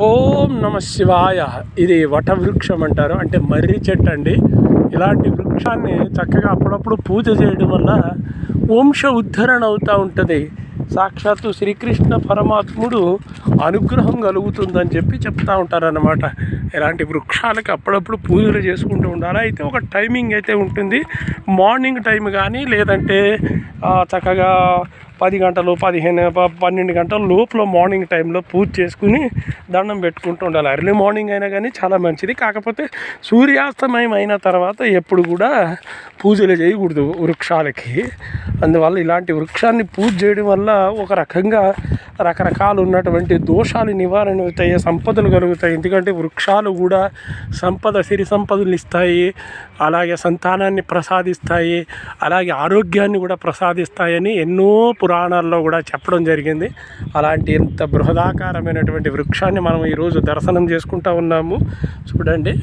ఓం నమ శివాయ. ఇది వటవృక్షం అంటారు అంటే మర్రి చెట్టు అండి ఇలాంటి వృక్షాన్ని చక్కగా అప్పుడప్పుడు పూజ చేయడం వల్ల వంశ ఉద్ధరణ అవుతూ ఉంటుంది. సాక్షాత్తు శ్రీకృష్ణ పరమాత్ముడు అనుగ్రహం కలుగుతుందని చెప్పి చెప్తా ఉంటారన్నమాట. ఇలాంటి వృక్షాలకి అప్పుడప్పుడు పూజలు చేసుకుంటూ ఉండాలి? అయితే ఒక టైమింగ్ అయితే ఉంటుంది. మార్నింగ్ టైం కానీ లేదంటే చక్కగా పది గంటలు పదిహేను పన్నెండు గంటల లోపల మార్నింగ్ టైంలో పూజ చేసుకుని దండం పెట్టుకుంటూ ఉండాలి. ఎర్లీ మార్నింగ్ అయినా కానీ చాలా మంచిది. కాకపోతే సూర్యాస్తమయం అయిన తర్వాత ఎప్పుడు కూడా పూజలు చేయకూడదు వృక్షాలకి. అందువల్ల ఇలాంటి వృక్షాన్ని పూజ చేయడం వల్ల ఒక రకంగా రకరకాలు ఉన్నటువంటి దోషాలు నివారణ అవుతాయి సంపదలు కలుగుతాయి. ఎందుకంటే వృక్షాలు కూడా సంపద సిరి సంపదలు ఇస్తాయి. అలాగే సంతానాన్ని ప్రసాదిస్తాయి. అలాగే ఆరోగ్యాన్ని కూడా ప్రసాదిస్తాయని ఎన్నో పురాణాల్లో కూడా చెప్పడం జరిగింది. అలాంటి ఎంత బృహదాకారమైనటువంటి వృక్షాన్ని మనం ఈరోజు దర్శనం చేసుకుంటా ఉన్నాము. చూడండి.